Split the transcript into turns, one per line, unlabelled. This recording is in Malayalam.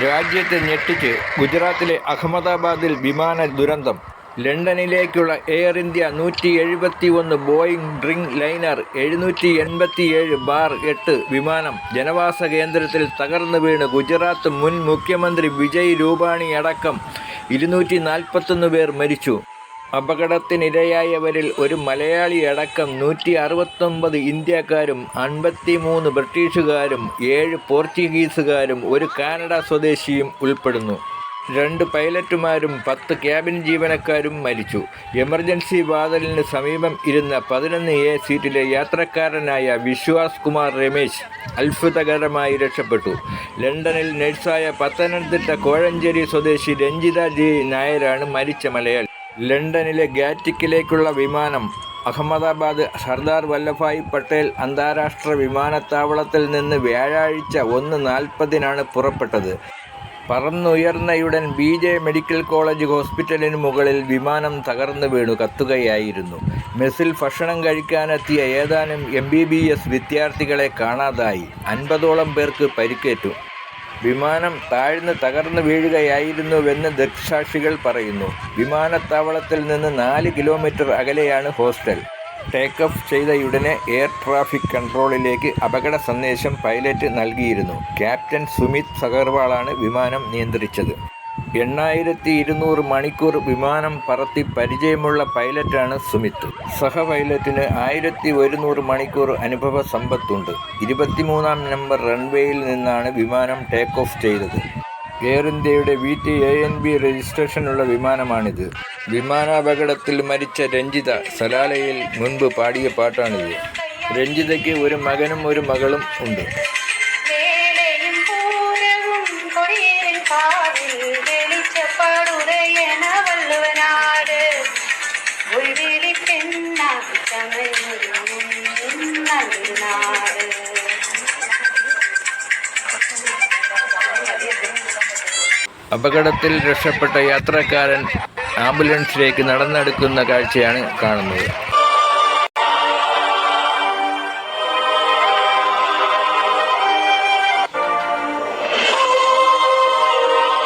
രാജ്യത്തെ ഞെട്ടിച്ച് ഗുജറാത്തിലെ അഹമ്മദാബാദിൽ വിമാന ദുരന്തം. ലണ്ടനിലേക്കുള്ള എയർ ഇന്ത്യ നൂറ്റി എഴുപത്തി ഒന്ന് ബോയിങ് ഡ്രിങ് ലൈനർ എഴുന്നൂറ്റി എൺപത്തിയേഴ് ബാർ എട്ട് വിമാനം. ജനവാസ കേന്ദ്രത്തിൽ തകർന്നു വീണ് ഗുജറാത്ത് മുൻ മുഖ്യമന്ത്രി വിജയ് രൂപാണി അടക്കം ഇരുന്നൂറ്റി നാൽപ്പത്തൊന്ന് പേർ മരിച്ചു. അപകടത്തിനിരയായവരിൽ ഒരു മലയാളിയടക്കം നൂറ്റി അറുപത്തൊമ്പത് ഇന്ത്യക്കാരും അൻപത്തിമൂന്ന് ബ്രിട്ടീഷുകാരും ഏഴ് പോർച്ചുഗീസുകാരും ഒരു കാനഡ സ്വദേശിയും ഉൾപ്പെടുന്നു. രണ്ട് പൈലറ്റുമാരും പത്ത് ക്യാബിൻ ജീവനക്കാരും മരിച്ചു. എമർജൻസി വാതിലിന് സമീപം ഇരുന്ന പതിനൊന്ന് എ സീറ്റിലെ യാത്രക്കാരനായ വിശ്വാസ് കുമാർ രമേശ് അത്ഭുതകരമായി രക്ഷപ്പെട്ടു. ലണ്ടനിൽ നഴ്സായ പത്തനംതിട്ട കോഴഞ്ചേരി സ്വദേശി രഞ്ജിത ജി നായരാണ് മരിച്ച മലയാളി. ലണ്ടനിലെ ഗാറ്റിക്കിലേക്കുള്ള വിമാനം അഹമ്മദാബാദ് സർദാർ വല്ലഭായ് പട്ടേൽ അന്താരാഷ്ട്ര വിമാനത്താവളത്തിൽ നിന്ന് വ്യാഴാഴ്ച ഒന്ന് നാൽപ്പതിനാണ് പുറപ്പെട്ടത്. പറന്നുയർന്നയുടൻ ബി ജെ മെഡിക്കൽ കോളേജ് ഹോസ്പിറ്റലിന് മുകളിൽ വിമാനം തകർന്നു വീണു കത്തുകയായിരുന്നു. മെസ്സിൽ ഭക്ഷണം കഴിക്കാനെത്തിയ ഏതാനും എം ബി ബി എസ് വിദ്യാർത്ഥികളെ കാണാതായി. അൻപതോളം പേർക്ക് പരിക്കേറ്റു. വിമാനം താഴ്ന്ന് തകർന്നു വീഴുകയായിരുന്നുവെന്ന് ദൃക്സാക്ഷികൾ പറയുന്നു. വിമാനത്താവളത്തിൽ നിന്ന് നാല് കിലോമീറ്റർ അകലെയാണ് ഹോസ്റ്റൽ. ടേക്ക് ഓഫ് ചെയ്തയുടനെ എയർ ട്രാഫിക് കൺട്രോളിലേക്ക് അപകട സന്ദേശം പൈലറ്റ് നൽകിയിരുന്നു. ക്യാപ്റ്റൻ സുമിത് സഗർവാളാണ് വിമാനം നിയന്ത്രിച്ചത്. എണ്ണായിരത്തി ഇരുന്നൂറ് മണിക്കൂർ വിമാനം പറത്തി പരിചയമുള്ള പൈലറ്റാണ് സുമിത് സഹ പൈലറ്റിന് ആയിരത്തി ഒരുന്നൂറ് മണിക്കൂർ അനുഭവ സമ്പത്തുണ്ട്. ഇരുപത്തിമൂന്നാം നമ്പർ റൺവേയിൽ നിന്നാണ് വിമാനം ടേക്ക് ഓഫ് ചെയ്തത്. എയർ ഇന്ത്യയുടെ V T A N B രജിസ്ട്രേഷനുള്ള വിമാനമാണിത്. വിമാനാപകടത്തിൽ മരിച്ച രഞ്ജിത സലാലയിൽ മുൻപ് പാടിയ പാട്ടാണിത്. രഞ്ജിതയ്ക്ക് ഒരു മകനും ഒരു മകളും ഉണ്ട്.
കൊടിയേൻ കാവിൽ വെളിച്ചപ്പാടുരയണ വല്ലുവനാട് ഉൾവിളി പെണ്ണായി ചമയൊരു നാട്
അപകടത്തിൽ രക്ഷപ്പെട്ട യാത്രക്കാരൻ ആംബുലൻസിലേക്ക് നടന്നെടുക്കുന്ന കാഴ്ചയാണ് കാണുന്നത്.